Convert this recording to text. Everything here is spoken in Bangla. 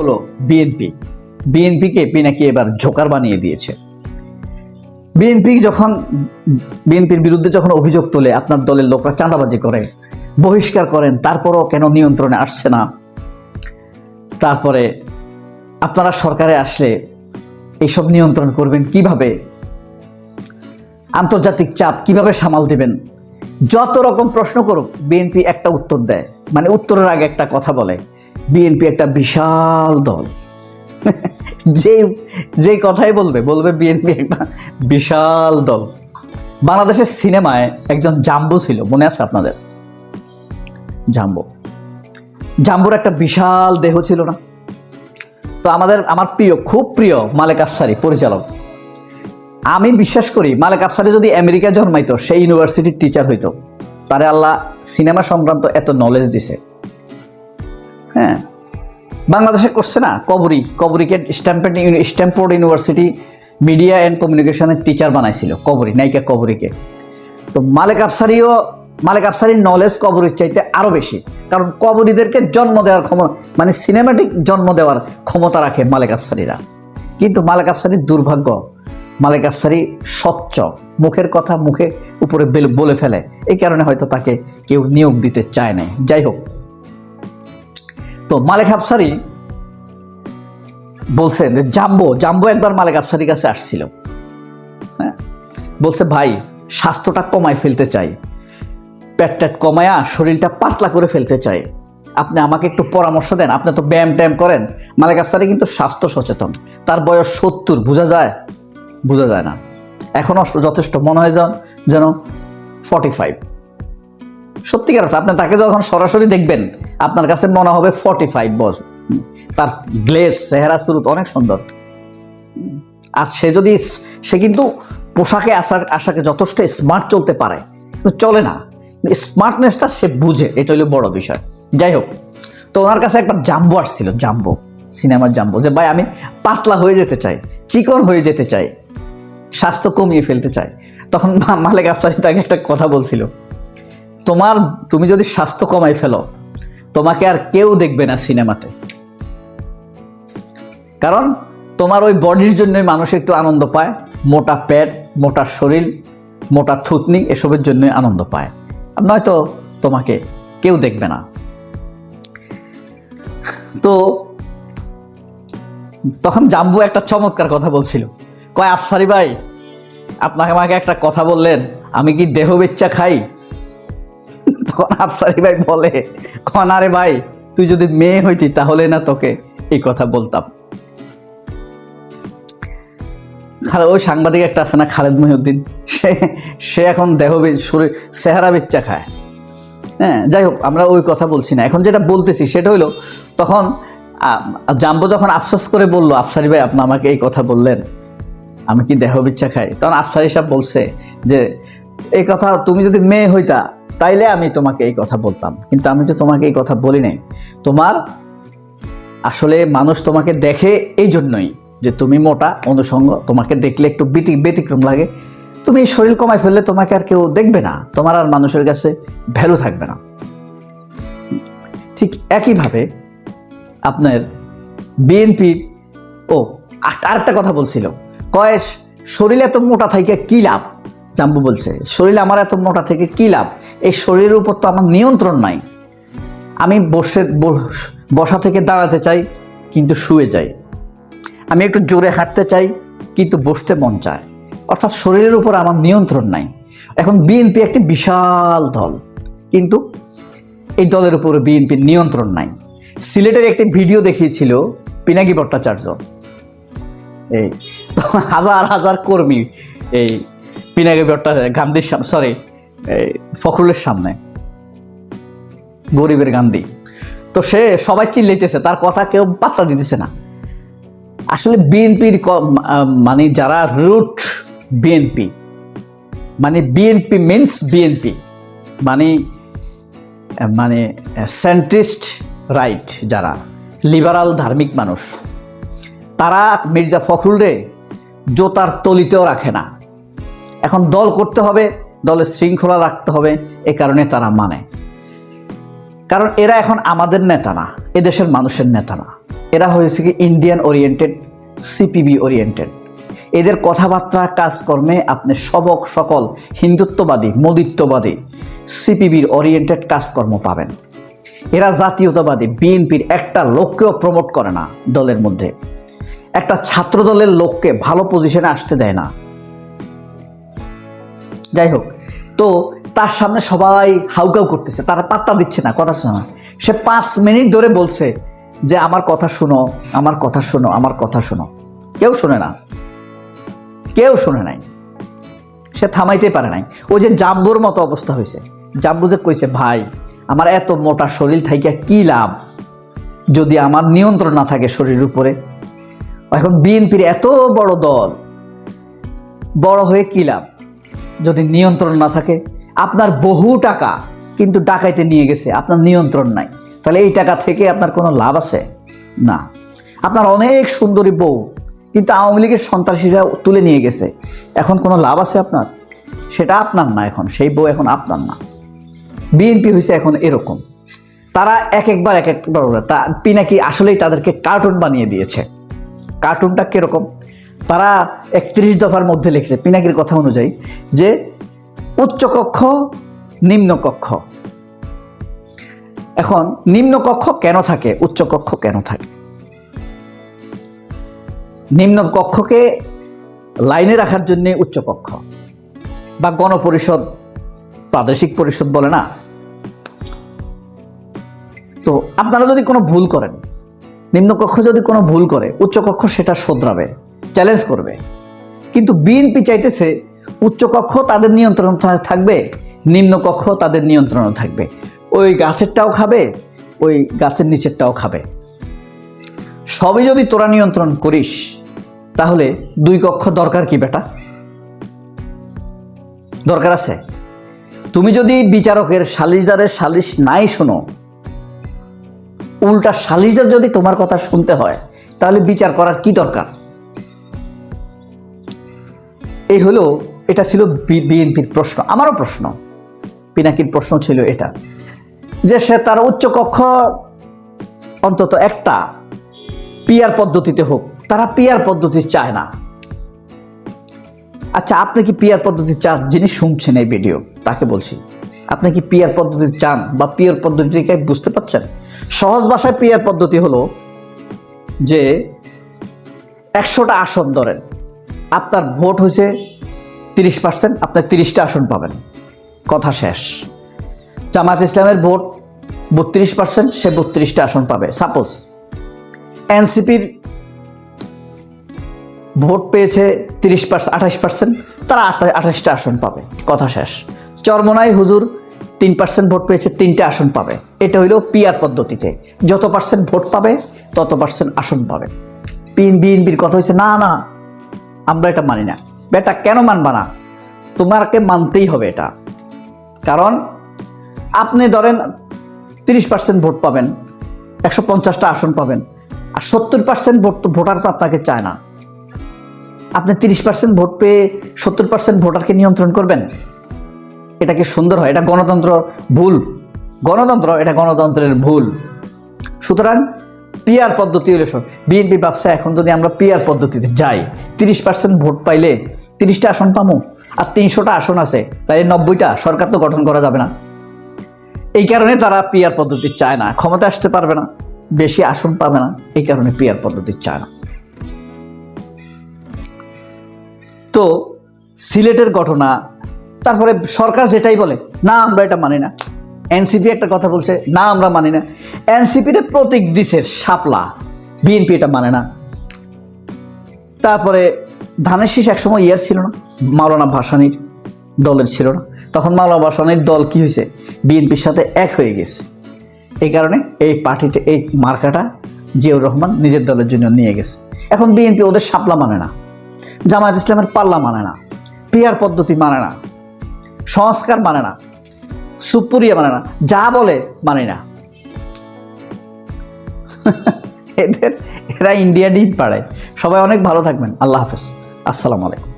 হলো বিএনপি। বিএনপিকে পিনাকি এবার জোকার বানিয়ে দিয়েছে। বিএনপি যখন, বিএনপির বিরুদ্ধে যখন অভিযোগ তোলে, আপনার দলের লোকরা চাঁদাবাজি করে, বহিষ্কার করেন, তারপরও কেন নিয়ন্ত্রণে আসছে না? তারপরে আপনারা সরকারে আসলে এইসব নিয়ন্ত্রণ করবেন কীভাবে? আন্তর্জাতিক চাপ কীভাবে সামাল দেবেন? যত রকম প্রশ্ন করুক, বিএনপি একটা উত্তর দেয়। মানে উত্তরের আগে একটা কথা বলে। বিএনপি একটা বিশাল দল। যে যে কথাই বলবে বলবে বিএনপি একটা বিশাল দল। বাংলাদেশের সিনেমায় একজন জাম্বু ছিল, মনে আছে আপনাদের? জাম্বু। জাম্বুর একটা বিশাল দেহ ছিল না। তো আমাদের, আমার প্রিয়, খুব প্রিয় মালেক আফসারি, পরিচালক। আমি বিশ্বাস করি, মালেক আফসারি যদি আমেরিকা জন্মাইতো, সেই ইউনিভার্সিটির টিচার হইতো। তারে আল্লাহ সিনেমা সংক্রান্ত এত নলেজ দিছে। হ্যাঁ। বাংলাদেশে করছে না? Kabori. কবরিকে stamped Stamford university media and কমিউনিকেশনের টিচার বানাইছিল, কবরি, নায়িকা কবরিকে। তো মালেক আফসারিও মালেক আফসারির নলেজ কবরির চাইতে আরও বেশি। কারণ কবরীদেরকে জন্ম দেওয়ার ক্ষমতা মানে সিনেমাটিক জন্ম দেওয়ার ক্ষমতা রাখে মালেক আফসারিরা। কিন্তু মালেক আফসারির দুর্ভাগ্য। মালেক আফসারি স্বচ্ছ। মুখের কথা মুখে উপরে বেল- বলে ফেলে। এই কারণে হয়তো তাকে কেউ নিয়োগ দিতে চায় না যাই হোক। তো মালেক আফসারি বলছেন যে, জাম্বো জাম্বো একবার মালেক আফসারির কাছে আসছিল। হ্যাঁ? বলছে, ভাই, স্বাস্থ্যটা কমায় ফেলতে চাই। পেট টেট কমায়া শরীরটা পাতলা করে ফেলতে চাই। আপনি আমাকে একটু পরামর্শ দেন। আপনি তো ব্যায়াম ট্যায়াম করেন। মালিক আফসারি কিন্তু স্বাস্থ্য সচেতন। তার বয়স সত্তর, বোঝা যায়? বোঝা যায় না। এখনও যথেষ্ট মনে হয় যেন ফর্টি ফাইভ সত্যিকার অর্থে আপনি তাকে যখন সরাসরি দেখবেন, আপনার কাছে মনে হবে ফর্টি ফাইভ বছর। তার গ্লেস চেহারা শুরুত অনেক সুন্দর। আর সে যদি সে কিন্তু পোশাকে আসার আশাকে যথেষ্ট স্মার্ট চলতে পারে। চলে না। স্মার্টনেসটা সে বুঝে। এটা হলো বড় বিষয়। যাই হোক, তো ওনার কাছে একবার জাম্বো আসছিল, জাম্বো, সিনেমার জাম্বো, যে, ভাই, আমি পাতলা হয়ে যেতে চাই, চিকন হয়ে যেতে চাই, স্বাস্থ্য কমিয়ে ফেলতে চাই। তখন মালিক আফসারি তাকে একটা কথা বলছিল। তোমার, তুমি যদি স্বাস্থ্য কমাই ফেলো, তোমাকে আর কেউ দেখবে না সিনেমাতে। কারণ তোমার ওই বডির জন্যই মানুষ একটু আনন্দ পায়, মোটা পেট, মোটা শরীর, মোটা থুতনি, এসবের জন্যই আনন্দ পায়। নয়তো তোমাকে কেউ দেখবে না। তো তখন জাম্বু একটা চমৎকার কথা বলছিল। কয়, আফসারি ভাই, আপনাকে আমাকে একটা কথা বললেন, আমি কি দেহ বেচ্চা খাই? তখন আফসারি ভাই বলে কনারে ভাই, তুই যদি মেয়ে হইতি তাহলে না তোকে এই কথা বলতাম। ওই সাংবাদিক একটা আছে না, খালেদ মহিউদ্দিন, সে সে এখন দেহ শরীর, চেহারা বেচ্চা খায়। হ্যাঁ যাই হোক, আমরা ওই কথা বলছি না। এখন যেটা বলতেছি সেটা হলো তখন জাম্বো যখন আফসোস করে বলল, আফসারি ভাই, আপনি আমাকে এই কথা বললেন, আমি কি দেহ বিচ্ছা খাই? তখন আফসারি সাহেব বলছে যে, এই কথা তুমি যদি মেয়ে হইতা তাইলে আমি তোমাকে এই কথা বলতাম। কিন্তু আমি তো তোমাকে এই কথা বলি নাই। তোমার আসলে মানুষ তোমাকে দেখে এই জন্যই যে তুমি মোটা, অনুষঙ্গ, তোমাকে দেখলে একটু ব্যতি ব্যতিক্রম লাগে। তুমি শরীর কমায় ফেললে তোমাকে আর কেউ দেখবে না। তোমার আর মানুষের কাছে ভ্যালু থাকবে না। ঠিক একইভাবে আপনার বিএনপির ও, আর- আরেকটা কথা বলছিল। কয়েস, শরীর এত মোটা থেকে কি লাভ? জাম্বু বলছে, শরীর আমার এত মোটা থেকে কি লাভ? এই শরীরের উপর তো আমার নিয়ন্ত্রণ নাই। আমি বসে, বস- থেকে দাঁড়াতে চাই, কিন্তু শুয়ে যাই। আমি একটু জোরে হাঁটতে চাই, কিন্তু বসতে মন চায়। অর্থাৎ শরীরের উপর আমার নিয়ন্ত্রণ নাই। এখন বিএনপি একটি বিশাল দল, কিন্তু এই দলের উপরে বিএনপির নিয়ন্ত্রণ নাই। সিলেটের একটি ভিডিও দেখিয়েছিল পিনাকি ভট্টাচার্য। এই, হাজার হাজার কর্মী এই পিনাকি ভট্টাচার্য গান্ধীর সামনে সরি ফখরুলের সামনে। গরিবের গান্ধী। তো সে সবাই চিল্লাইতেছে, তার কথা কেউ পাত্তা দিতেছে না। আসলে বিএনপির মানে যারা রুট বিএনপি মানে বিএনপি মিন্স বিএনপি মানে মানে সেন্ট্রিস্ট রাইট যারা লিবারাল ধার্মিক মানুষ, তারা মির্জা ফখরুল রে জোতার তলিতেও রাখে না। এখন দল করতে হবে, দলের শৃঙ্খলা রাখতে হবে, এ কারণে তারা মানে। কারণ এরা এখন আমাদের নেতা না, এদেশের মানুষের নেতা না। এরা হয়েছে কি ইন্ডিয়ান ওরিয়েন্টেড সিপিবি ওরিয়েন্টেড এদের কথাবার্তা, কাজকর্মে আপনি সবক সকল হিন্দুত্ববাদী মোদিত্ববাদী সিপিবির ওরিয়েন্টেড কাজকর্ম পাবেন। এরা জাতীয়তাবাদী বিএনপির একটা লোককেও প্রমোট করে না দলের মধ্যে। একটা ছাত্র দলের লোককে ভালো পজিশনে আসতে দেয় না। যাই হোক তো তার সামনে সবাই হাউকাউ করতেছে, তারা পাত্তা দিচ্ছে না, কথা শোনা। সে পাঁচ মিনিট ধরে বলছে যে, আমার কথা শুনো, আমার কথা শুনো, আমার কথা শুনো। কেউ শোনে না। কেউ শোনে নাই। সে থামাইতে পারে নাই। ও যে জাম্বুর মতো অবস্থা হয়েছে। জাম্বু যে কইছে, ভাই, আমার এত মোটা শরীর থাইকা কি লাভ? যদি আমার নিয়ন্ত্রণ না থাকে শরীরের উপরে, এখন বিএনপির এত বড় দল, বড় হয়ে কি লাভ? যদি নিয়ন্ত্রণ না থাকে, আপনার বহু টাকা কিন্তু ডাকাইতে নিয়ে গেছে, আপনার নিয়ন্ত্রণ নাই। তাহলে এই টাকা থেকে আপনার কোনো লাভ আছে? না। আপনার অনেক সুন্দরী বউ, কিন্তু আওয়ামী লীগের সন্ত্রাসীরা তুলে নিয়ে গেছে। এখন কোনো লাভ আছে আপনার? সেটা আপনার না এখন, সেই বউ এখন আপনার না। বিএনপি হয়েছে এখন এরকম। তারা এক একবার এক একবার তা পিনাকি আসলেই তাদেরকে কার্টুন বানিয়ে দিয়েছে। কার্টুনটা কীরকম? তারা একত্রিশ দফার মধ্যে লিখেছে, পিনাকির কথা অনুযায়ী, যে উচ্চকক্ষ নিম্নকক্ষ এখন নিম্নকক্ষ কেন থাকে? উচ্চকক্ষ কেন থাকে? নিম্নকক্ষকে লাইনে রাখার জন্য উচ্চকক্ষ বা গণপরিষদ, প্রাদেশিক পরিষদ বলে না। তো আপনারা যদি কোনো ভুল করেন নিম্নকক্ষ যদি কোনো ভুল করে উচ্চকক্ষ সেটা শোধরাবে। চ্যালেঞ্জ করবে। কিন্তু বিএনপি চাইতেছে উচ্চকক্ষ তাদের নিয়ন্ত্রণ থাকবে নিম্নকক্ষ তাদের নিয়ন্ত্রণে থাকবে। ওই গাছেরটাও খাবে, ওই গাছের নিচেরটাও খাবে। সবই যদি তোরা নিয়ন্ত্রণ করিস, তাহলে দুই কক্ষ দরকার কি বেটা? দরকার আছে। তুমি যদি বিচারকের সালিশদারের সালিশ নাই শোনো, উল্টা সালিশদার যদি তোমার কথা শুনতে হয়, তাহলে বিচার করার কি দরকার? এই হলো, এটা ছিল বিএনপির প্রশ্ন, আমারও প্রশ্ন। পিনাকির প্রশ্ন ছিল এটা, যে সে তার উচ্চকক্ষ অন্তত একটা পিয়ার পদ্ধতিতে হোক, তারা পিয়ার পদ্ধতি চায় না। আচ্ছা আপনি কি পিয়ার পদ্ধতি চান? যিনি শুনছেন এই ভিডিও, তাকে বলছি, আপনি কি পিয়ার পদ্ধতি চান বা পিয়ার পদ্ধতিকে বুঝতে পারছেন? সহজ ভাষায় পিয়ার পদ্ধতি হলো যে একশোটা আসন ধরেন আপনার ভোট হয়েছে তিরিশ পার্সেন্ট আপনার তিরিশটা আসন পাবেন। কথা শেষ। জামাত ইসলামের ভোট বত্রিশ পার্সেন্ট, সে বত্রিশটা আসন পাবে। সাপোজ এনসিপির ভোট পেয়েছে তিরিশ পার্সেন্ট আঠাশ পার্সেন্ট, তারা আঠাশটা আসন পাবে। কথা শেষ। চরমনাই হুজুর তিন পার্সেন্ট ভোট পেয়েছে, তিনটে আসন পাবে। এটা হইল পিয়ার পদ্ধতিতে। যত পার্সেন্ট ভোট পাবে, তত পার্সেন্ট আসন পাবে। বিএনপির কথা হয়েছে না না আমরা এটা মানি না। বেটা, কেন মানবা না? তোমাকে মানতেই হবে এটা। কারণ আপনি ধরেন তিরিশ পার্সেন্ট ভোট পাবেন, একশো পঞ্চাশটা আসন পাবেন, আর সত্তর পার্সেন্ট ভোট ভোটার তো আপনাকে চায় না। আপনি তিরিশ পার্সেন্ট ভোট পেয়ে সত্তর পার্সেন্ট ভোটারকে নিয়ন্ত্রণ করবেন? এটা কি সুন্দর হয়? এটা গণতন্ত্র ভুল। গণতন্ত্র, এটা গণতন্ত্রের ভুল। সুতরাং পিয়ার পদ্ধতি হলে বিএনপি ব্যবসা এখন যদি আমরা পিয়ার পদ্ধতিতে যাই, তিরিশ পার্সেন্ট ভোট পাইলে তিরিশটা আসন পামো আর তিনশোটা আসন আছে তাই নব্বইটা সরকার তো গঠন করা যাবে না। এই কারণে তারা পিয়ার পদ্ধতি চায় না ক্ষমতা আসতে পারবে না, বেশি আসন পাবে না, এই কারণে পিয়ার পদ্ধতি চায় না। তো সিলেটের ঘটনা, তারপরে সরকার যেটাই বলে, না, আমরা এটা মানি না। এনসিপি একটা কথা বলছে, না আমরা মানি না। এনসিপিতে প্রতীক দিছে শাপলা, বিএনপি এটা মানে না। তারপরে ধানের শীষ একসময় ইয়ার ছিল না, মাওলানা ভাসানির দলের ছিল না। তখন মাওলানা ভাসানির দল কি হয়েছে? বিএনপির সাথে এক হয়ে গেছে। এই কারণে এই পার্টিতে, এই মার্কাটা জিয়াউর রহমান নিজের দলের জন্য নিয়ে গেছে। এখন বিএনপি ওদের শাপলা মানে না। জামায়াত ইসলামের পাল্লা মানে না। পিয়ার পদ্ধতি মানে না। সংস্কার মানে না। সুপুরিয়া মানে না, যা বলে মানে না। এদের, এরা ইন্ডিয়া ডিম পাড়ায়। সবাই অনেক ভালো থাকবেন। আল্লাহ হাফেজ। আসসালামু আলাইকুম।